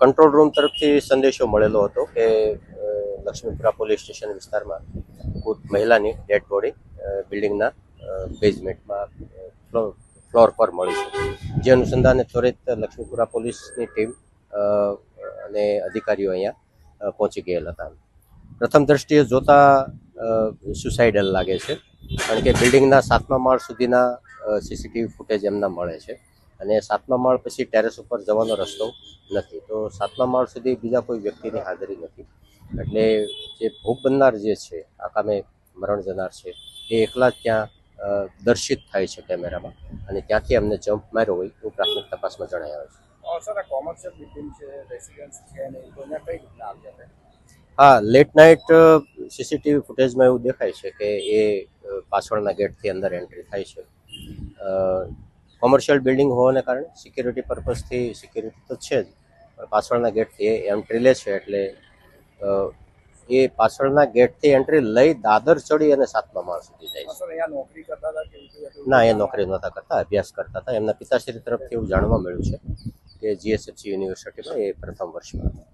Control room તરફથી સંદેશો મળેલો હતો કે લક્ષ્મીપુરા પોલીસ સ્ટેશન વિસ્તારમાં કોઈ મહિલાની ડેડ બોડી બિલ્ડિંગના બેઝમેન્ટમાં ફ્લોર પર મળી છે. જે અનુસંધાને ત્વરિત લક્ષ્મીપુરા પોલીસની ટીમ અને અધિકારીઓ અહીંયા પહોંચી ગયેલ હતા. પ્રથમ દ્રષ્ટિએ જોતા સુસાઇડલ લાગે છે. કારણ કે બિલ્ડિંગના સાતમા માળ સુધીના સીસીટીવી ફૂટેજ એમના મળે છે. અને સાતમા માળ પછી ટેરેસ ઉપર જવાનો રસ્તો નથી. તો સાતમા માળ સુધી બીજા કોઈ વ્યક્તિની હાજરી નથી. એટલે જે ભોગ બનનાર જે છે આ કામે મરણ જનાર છે એ એકલા જ ત્યાં દર્શિત થાય છે કેમેરામાં. અને ત્યાંથી અમને જમ્પ માર્યો હોય એવું પ્રાથમિક તપાસમાં જણાય છે. હા લેટ નાઇટ સીસીટીવી ફૂટેજમાં એવું દેખાય છે કે એ પાછળના ગેટથી અંદર એન્ટ્રી થાય છે. કોમર્શિયલ બિલ્ડિંગ હોવાને કારણે સિક્યુરિટી પર્પઝથી સિક્યુરિટી તો છે જ. પણ પાછળના ગેટથી એન્ટ્રી લે છે એટલે એ પાછળના ગેટથી એન્ટ્રી લઈ દાદર ચડી અને સાતમા માળ સુધી જાય છે? ના એ નોકરી નહોતા કરતા અભ્યાસ કરતા હતા. એમના પિતાશ્રી તરફથી એવું જાણવા મળ્યું છે કે જીએસએફસી યુનિવર્સિટીમાં એ પ્રથમ વર્ષમાં. હતા